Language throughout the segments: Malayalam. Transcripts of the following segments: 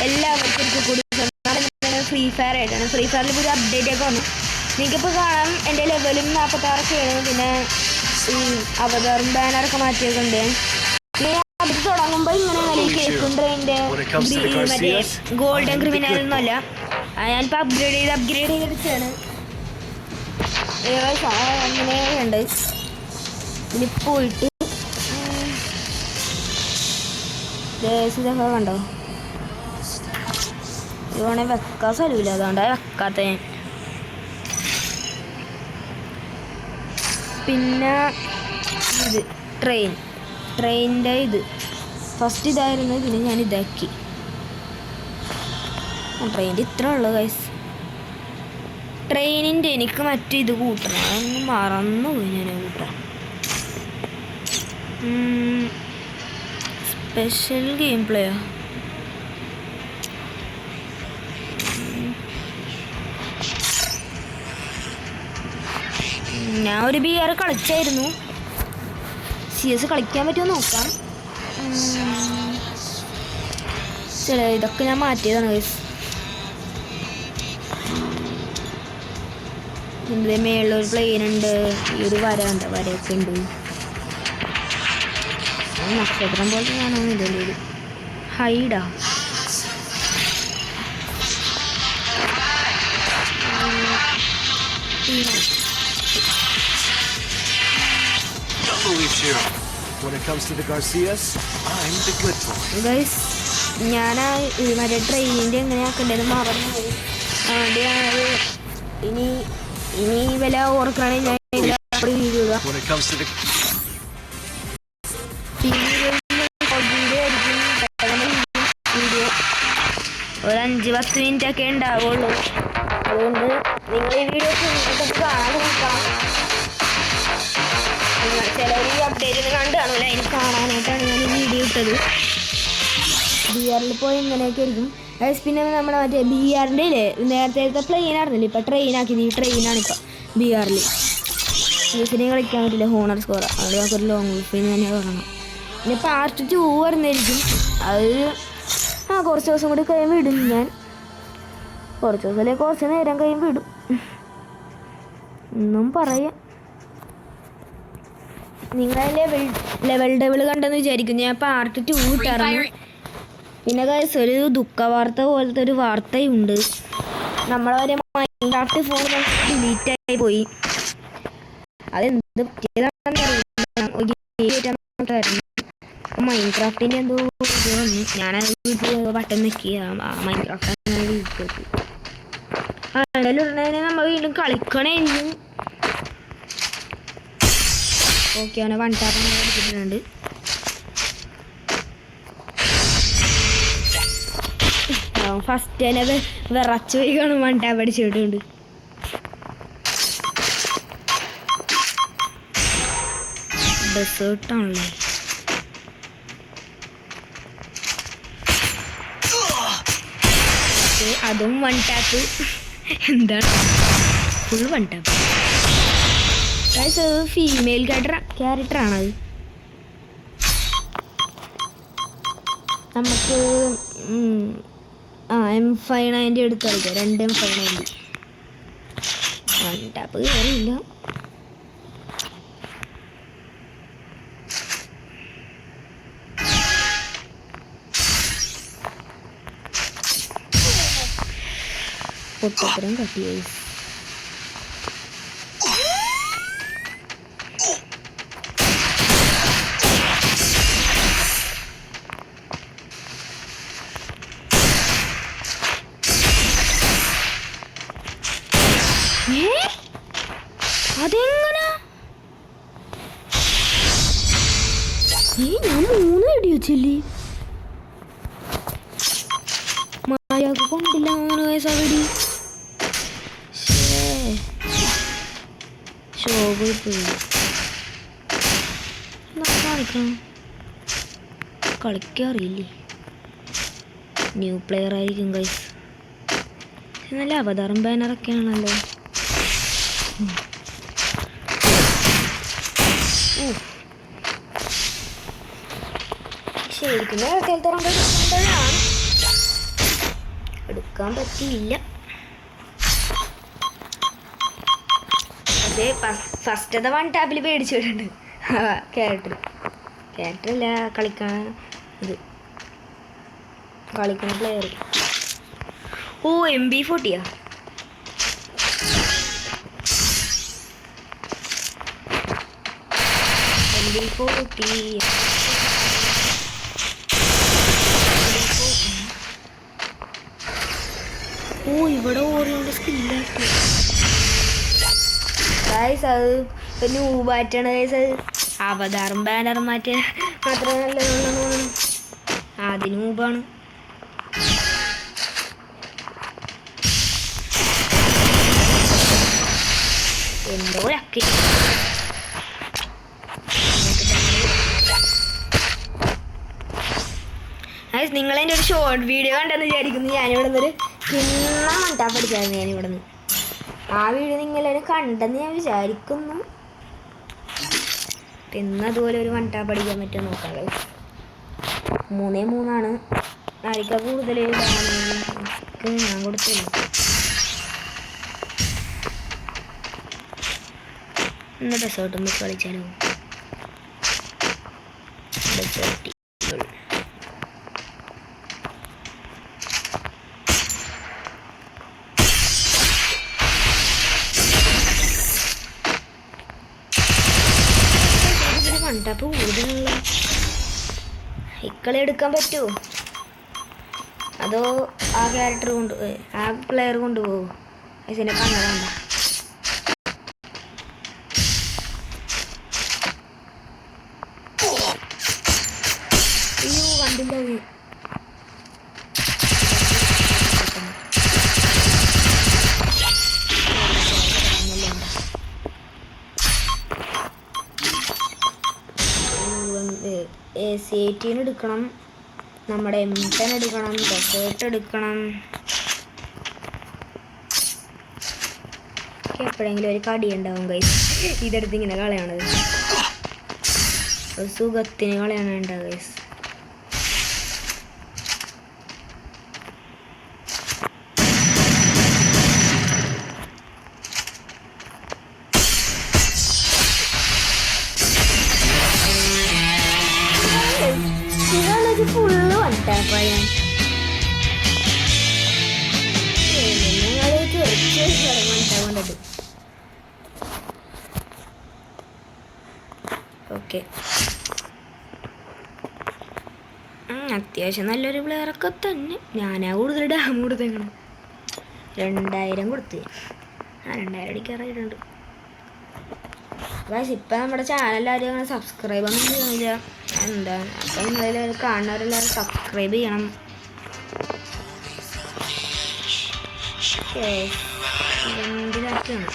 എല്ലാവർക്കും കൂടി ഫ്രീ ഫയർ ആയിട്ടാണ് ഫ്രീ ഫയറിൽ പുതിയ അപ്ഡേറ്റ് ഒക്കെ വന്നു നിങ്ങൾക്കിപ്പോൾ കാണാം എന്റെ ലെവലും നാൽപ്പത്താറൊക്കെയാണ് പിന്നെ ഈ അവതാറും ബാനറൊക്കെ മാറ്റിയൊക്കെ ഉണ്ട് അത് തുടങ്ങുമ്പോൾ ഇങ്ങനെ നല്ല കേൾക്കുന്നുണ്ട് എന്റെ മറ്റേ ഗോൾഡൻ ക്രിമിനൽ ഒന്നുമല്ല ഞാനിപ്പോൾ അപ്ഗ്രേഡ് ചെയ്ത് അപ്ഗ്രേഡ് ചെയ്തെടുത്താണ് അങ്ങനെ ഉണ്ട് ഇനി പോയിട്ട് ദേശം ഇതൊക്കെ കണ്ടോ ഇവണെ വെക്കാൻ സ്ഥലമില്ല. അതുകൊണ്ട് വെക്കാത്ത ഞാൻ. പിന്നെ ഇത് ട്രെയിൻ ട്രെയിനിന്റെ ഇത്. ഫസ്റ്റ് ഇതായിരുന്നു പിന്നെ ഞാൻ ഇതാക്കി. ട്രെയിനിന്റെ ഇത്ര ഉള്ളു ഗൈസ് ട്രെയിനിന്റെ എനിക്ക് മറ്റേ ഇത് കൂട്ടണം. അതൊന്ന് മറന്നു പോയി ഞാൻ കൂട്ടാൻ സ്പെഷ്യൽ ഗെയിം പ്ലേയോ ഞാൻ ഒരു ബി ആർ കളിച്ചായിരുന്നു. സി എസ് കളിക്കാൻ പറ്റുമോ നോക്കാം. ചില ഇതൊക്കെ ഞാൻ മാറ്റിയതാണ് ഇതിന്റെ മേളിലൊരു പ്ലെയിൻ ഉണ്ട്. ഈ ഒരു വര ഉണ്ട് വരയൊക്കെ ഉണ്ട്. ഒരു നക്ഷത്രം പോലെ കാണാൻ ഇതിന്റെ ഒരു ഹൈഡാ ഞാൻ മറ്റേ ട്രെയിനിന്റെ എങ്ങനെ ആക്കണ്ടത് മറന്നു പോയി അതുകൊണ്ട് ഞാനത് ഇനി ഇനി വില ഓർക്കണേ ഞാൻ ഒരു അഞ്ച് പത്ത് മിനിറ്റ് ഒക്കെ ഉണ്ടാവുള്ളൂ. അതുകൊണ്ട് നിങ്ങൾ ഈ വീഡിയോ ഫുള്ളായിട്ടൊക്കെ കാണാൻ ചിലർ ഈ അപ്ഡേറ്റിന് കണ്ടു കാണൂല എനിക്ക് കാണാനായിട്ടാണ് ഞാൻ ഈ വീഡിയോ ഇട്ടത്. ബി ആറിൽ പോയി ഇങ്ങനെയൊക്കെ ആയിരിക്കും. അതായത് പിന്നെ നമ്മുടെ മറ്റേ ബി ആറിന്റെ ഇല്ലേ? നേരത്തെ പ്ലെയിൻ ആയിരുന്നില്ല? ഇപ്പം ട്രെയിൻ ആക്കിയത് ഈ ട്രെയിനാണ് ഇപ്പം ബി ആറിൽ യൂസിനെ കളിക്കാൻ പറ്റില്ല. ഹോണർ സ്കോർ അവിടെ നമുക്കൊരു ലോങ് പിന്നെ തന്നെ തുടങ്ങണം പിന്നെ പാർട്ട് ടു വരുന്നതായിരിക്കും. അത് ആ കുറച്ച് ദിവസം കൂടി കഴിയുമ്പോൾ ഇടും ഞാൻ. കുറച്ച് ദിവസം അല്ലെങ്കിൽ കുറച്ച് നേരം കഴിയുമ്പോൾ ഇടും. ഒന്നും പറയാം. നിങ്ങൾ ലെവൽ ലെവൽ ഡബിൾ കണ്ടെന്ന് വിചാരിക്കുന്നു. ഞാൻ പാർട്ട് ടു ഇട്ടായിരുന്നു പിന്നെ കഴിച്ച ഒരു ദുഃഖ വാർത്ത പോലത്തെ ഒരു വാർത്തയുണ്ട്. നമ്മളെ മൈൻഡ്രാഫ്റ്റ് ഫോൺ ഡിലീറ്റ് ആയി പോയി. അതെന്ത് പറ്റിയതാണെന്ന് മൈൻക്രാഫ്റ്റിന്റെ എന്തോ ഇത് വന്നു. ഞാനത് ബട്ടൺ നെക്കി മൈൻക്രാഫ്റ്റ് ആ എന്തായാലും ഉടനെ നമ്മൾ വീണ്ടും കളിക്കണേ ഓക്കെ അവനെ വൺ ടാപ്പ് എടുത്തിട്ടുണ്ട് ഫസ്റ്റ് തന്നെ വിറച്ചു പോയി വൺ ടാപ്പ് അടിച്ചിട്ടുണ്ട്. ഡെസേർട്ടാണല്ലേ ഓക്കേ, അതും വൺ ടാപ്പ് എന്താണ് full one tap female character അത് നമുക്ക് ആ എം ഫൈവ് നയന്റി എടുത്തായിരിക്കും രണ്ട് M five ninety one tap കയറിയില്ല പൊട്ടത്തരം കട്ടിയായി ഏ? അതെങ്ങനെ? ഏ ഞാൻ കളിക്കണം. കളിക്കാറില്ലേ ന്യൂ പ്ലെയർ ആയിരിക്കും ഗൈസ് നല്ല അവതാരം ബാനറൊക്കെ ആണല്ലോ. ഉം. ഊഫ്. ശരിക്കും എടുക്കാൻ പറ്റിയില്ല. അതെ ഫസ്റ്റത്തെ വൺ ടാബിൽ ക്യാരക്ടർ ക്യാരക്ടർ അല്ല കളിക്കാൻ ഇത്. കളിക്കുന്ന പ്ലെയർ ഓ എം ബി ഫോർട്ടിയാ എം ബി ഫോർട്ടി ഓ ഇവിടെ ഓരോ സ്കില്ല ഗൈസ് അത് ന്യൂ ബാറ്റാണ് ഗൈസ് അത് അവതാറും ബാനറും മാറ്റിയ മാത്രമേ നല്ലതുള്ളൂ അതിന് മുമ്പാണ്. എന്തോ ലക്കി. നിങ്ങൾ എന്റെ ഒരു ഷോർട്ട് വീഡിയോ കണ്ടെന്ന് വിചാരിക്കുന്നു. ഞാനിവിടെ നിന്നൊരു കിണ്ണ മണ്ടാ പഠിക്കാൻ. ഞാനിവിടെ നിന്ന്. ആ വീഡിയോ നിങ്ങളെ കണ്ടെന്ന് ഞാൻ വിചാരിക്കുന്നു. ഇന്ന് അതുപോലെ ഒരു വൺ ടാപ്പ് അടിക്കാൻ പറ്റുമോ നോക്കാം മൂന്നേ മൂന്നാണ്. ആയിരിക്കാം കൂടുതൽ ഞാൻ കൊടുത്തില്ല. എന്നിട്ട് ഷോട്ടുമ്പോൾ കളിച്ചാലോ? ഡെസേർട്ടി എടുക്കാൻ പറ്റുമോ അതോ ആ ക്യാരക്ടർ കൊണ്ട് ആ പ്ലെയർ കൊണ്ടുപോകുമോ അതിനെ കണ്ടതാണ്ട അയ്യോ കണ്ടില്ല എ സി എയ്റ്റീൻ എടുക്കണം. നമ്മുടെ എം ടെൻ എടുക്കണം ഡെസേർട്ട് എടുക്കണം. എപ്പോഴെങ്കിലും ഒരു കടി ഉണ്ടാവും കൈ ഇതെടുത്ത് ഇങ്ങനെ കളയണത്. സുഖത്തിന് കളയാണ് ഓക്കെ. അത്യാവശ്യം നല്ലൊരു പ്ലെയറൊക്കെ തന്നെ. ഞാനാ കൂടുതൽ ഡാം കൊടുത്തേക്കണം. രണ്ടായിരം കൊടുത്ത്. ആ രണ്ടായിരം അടിക്കാറായിട്ടുണ്ട് പക്ഷേ ഇപ്പം നമ്മുടെ ആരും അങ്ങനെ സബ്സ്ക്രൈബ് ഒന്നും ചെയ്യുന്നില്ല. എന്താ അപ്പം നിങ്ങളെല്ലാവരും കാണുന്നവരെല്ലാവരും സബ്സ്ക്രൈബ് ചെയ്യണം. രണ്ടിലാക്കിയാണ്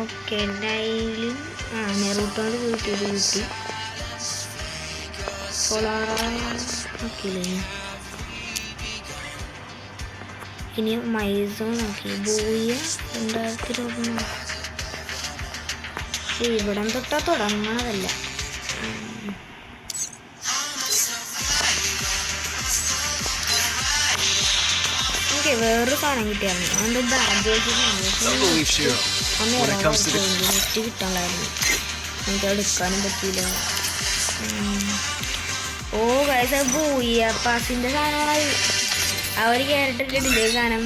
ഓക്കെ എന്തായാലും ആ നെറൂട്ടോട് വീട്ടിൽ കിട്ടി നോക്കിയില്ലേ ഇനി മൈസോ നോക്കി ബൂയ രണ്ടായിരത്തി ഇരുപത്തി ഇവിടം തൊട്ടാ തുടങ്ങണതല്ല. വേറൊരു സാധനം കിട്ടിയായിരുന്നു അതുകൊണ്ട് ബാങ്ക് നെറ്റ് കിട്ടാനുള്ളായിരുന്നു എനിക്ക് അവിടെ എടുക്കാനും പറ്റിയില്ല. ഓ കഴിച്ച പോയി. പാസിന്റെ സാധനങ്ങളായി. ആ ഒരു ക്യാരക്ടറിന്റെ ഡിലേ സാധനം?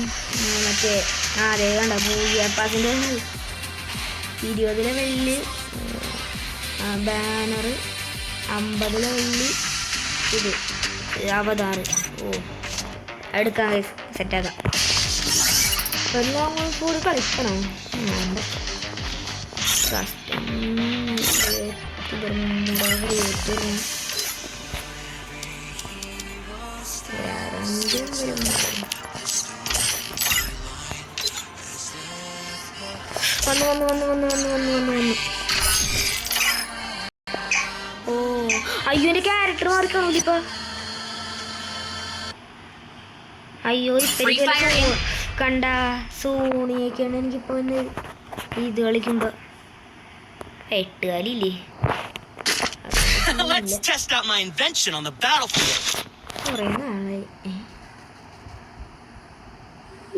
മറ്റേ ആ അതേ കണ്ട പോയി. അപ്പാസിന്റെ ഇരുപത് ലെവലിൽ ബാനർ അമ്പത് ലെവലിൽ ഇത് അവതാറ് ഓ എടുക്കാം സെറ്റാക്കാം എല്ലാം കൂടി കളിക്കണം വേണ്ട കഷ്ടം വന്നു വന്നു വന്നു വന്നു വന്നു വന്നു വന്നു വന്നു ഓ അയ്യോ എന്റെ ക്യാരക്ടർ മാറിക്കാണൂല ഇപ്പൊ അയ്യോ ഇപ്പൊ കണ്ട സോണിയൊക്കെയാണ് എനിക്കിപ്പോ ഒന്ന് ഇത് കളിക്കുമ്പോ. എട്ടുകാലില്ലേ Let's test out my invention on the battlefield.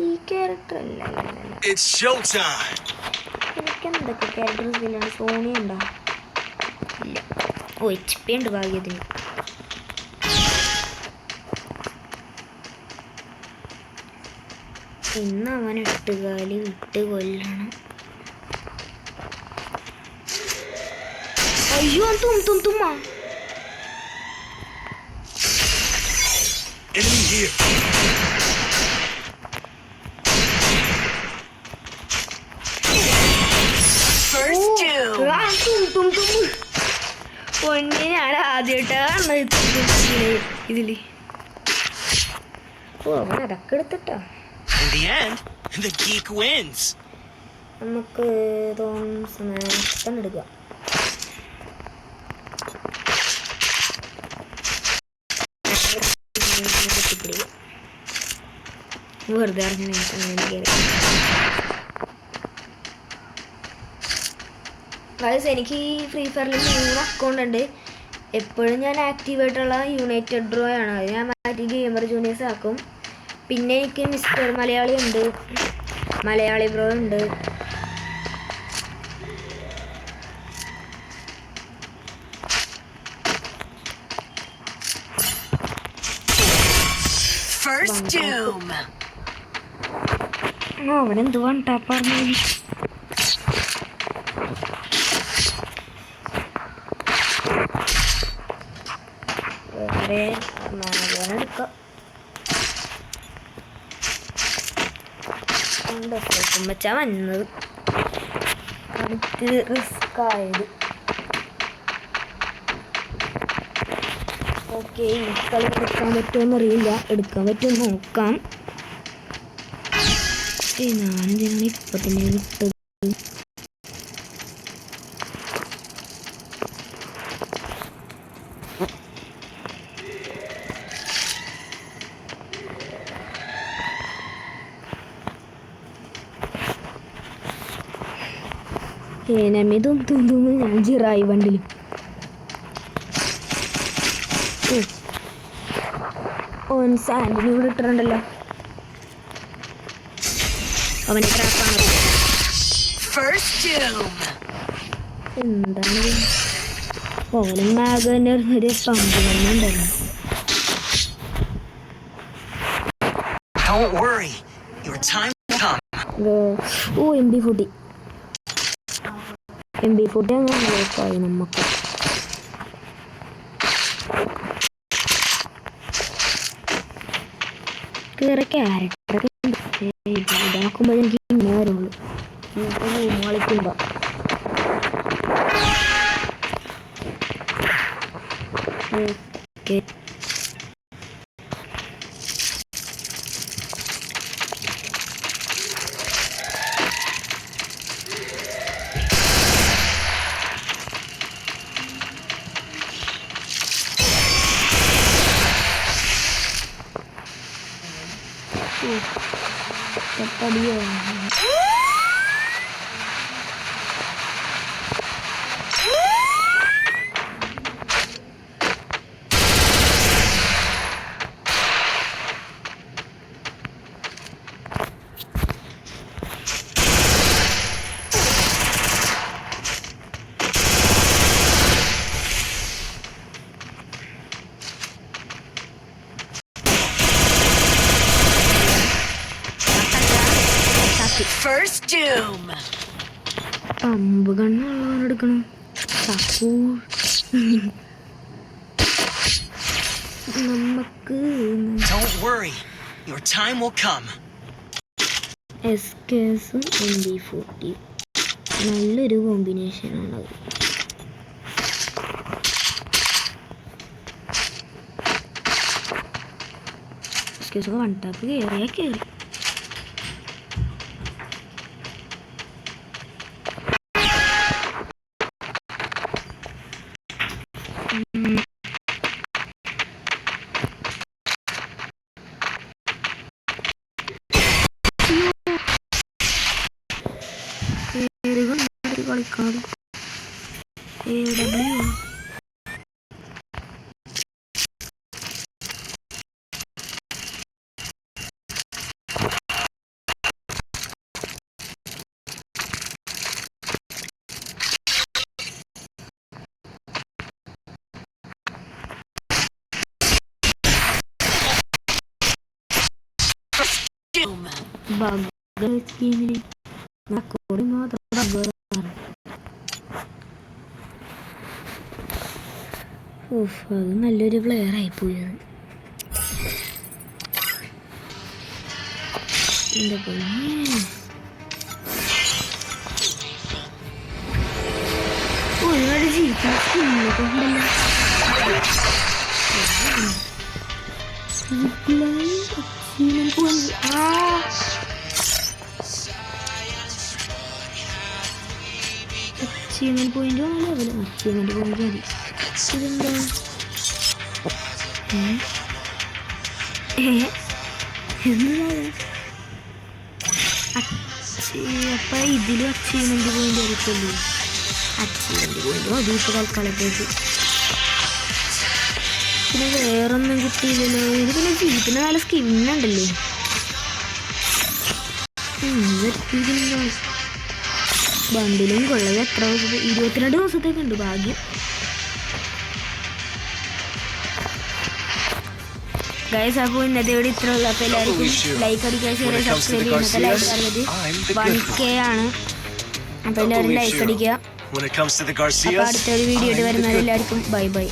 ഈ ക്യാരക്ടർ അല്ല. It's showtime. എനിക്ക് എന്തൊക്കെ ക്യാരക്ടേഴ്സ് ഇതിലാണ് സോണി ഉണ്ടോ? ഇല്ല. ഓ എച്ച് പി ഉണ്ട് ഭാഗ്യത്തിന്. ഇന്ന് അവൻ എട്ടുകാലി വിട്ട് കൊല്ലണം അയ്യോ തും തും തുമ്മ Enemy here. First two. ആ, തും തും തും പൊന്നെ ഞാൻ ആദ്യമായിട്ടാണ് ഇതിൽ. ഓ അവൻ അതൊക്കെ എടുത്തിട്ടോ the end, the geek wins. നമുക്ക് തോന്നുന്ന സമയം എടുക്കാം വെറുതെ അറിഞ്ഞു ഗൈസ് എനിക്ക് ഈ ഫ്രീ ഫയറിൽ മൂന്ന് അക്കൗണ്ട് ഉണ്ട്. എപ്പോഴും ഞാൻ ആക്റ്റീവ് ആയിട്ടുള്ള യുണൈറ്റഡ് ഡ്രോ ആണ്. അത് ഞാൻ മാറ്റി ഗെയിമർ ജൂനിയേഴ്സ് ആക്കും. പിന്നെ എനിക്ക് മിസ്റ്റർ മലയാളി ഉണ്ട്. മലയാളി ബ്രോ ഉണ്ട്. അവിടെ ടാപ്പ് വണ്ടാ പറഞ്ഞു വേറെ മാഗോനെ എടുക്കാം വെച്ചാ വന്നത്. റിസ്ക് ആയത്. ഓക്കെ കളി എടുക്കാൻ പറ്റുമോ അറിയില്ല എടുക്കാൻ പറ്റുമോ നോക്കാം. ഞാനെന്തിനാണ് ഇപ്പൊ തന്നെ വിട്ടത് ഏനമിതും തുന്തും ഞാൻ ജിറായി വണ്ടിലും ഉം. ഓൻ സാൻഡിന് ഇവിടെ ഇട്ടിട്ടുണ്ടല്ലോ അവൻ ട്രാപ്പാണ്. എന്താണ് ഓനും മാഗന്റെ ഒരു പമ്പ് തന്നെ ഉണ്ടല്ലോ Don't worry. Your time will come. ഇത് ഓ M B forty M B forty അങ്ങനെ ബ്ലോക്കായി നമുക്ക്. വേറെ ക്യാരക്ടർ よ。え പമ്പ് കണ്ണുള്ളവൻ എടുക്കണം. നമുക്ക് Don't worry. Your time will come. S കേസും എം ബി ഫോർട്ടി നല്ലൊരു കോമ്പിനേഷനാണത് എസ് കേസ് വൺ ടാപ്പ് കയറിയാ കയറി പേരുകൾ കളിക്കണം എ ഡബ്ല്യു സ്കീമിൽ കൂടി മാത്രം ബഗ്ഗാണ് ഓഫ് അത് നല്ലൊരു പ്ലെയർ ആയിപ്പോയി അത്. എന്റെ പൊന്നേ ഒരുപാട് ജീവിക്കാൻ സ്കിന്നൊക്കെ ഉണ്ടല്ലോ ലെവൽ അച്ചീവ്മെന്റ് പോയിന്റ് മതി ഇതെന്താ? എന്താണ്? അപ്പൊ ഇതിലും അച്ചീവ്മെന്റ് പോയിന്റ് ആയിരിക്കുമല്ലോ അച്ചീവ്മെന്റ് പോയിന്റ് അത് ഇപ്പോൾ തൽക്കാലത്തേക്ക് പിന്നെ വേറൊന്നും കിട്ടിയില്ലല്ലോ. ഇത് പിന്നെ ജീപ്പിന് നല്ല സ്കിന്നുണ്ടല്ലോ ബണ്ടിലും കൊള്ളത് എത്ര ദിവസത്തെ ഇരുപത്തിരണ്ട് ദിവസത്തേക്ക് ഉണ്ട് ഭാഗ്യം. ഗൈസ് അപ്പോൾ ഇന്നത്തെ ഇവിടെ ഇത്ര ഉള്ളു. അപ്പോൾ എല്ലാവർക്കും ലൈക്ക് അടിക്കാൻ ഷെയർ സബ്സ്ക്രൈബ് ചെയ്യുന്നത് ലൈക്ക് അറിയത് വൺ കെ ആണ്. അപ്പോൾ എല്ലാവരും ലൈക്ക് അടിക്കുക. അപ്പോൾ അടുത്തൊരു വീഡിയോ ആയിട്ട് വരുന്നത് എല്ലാവർക്കും ബൈ ബൈ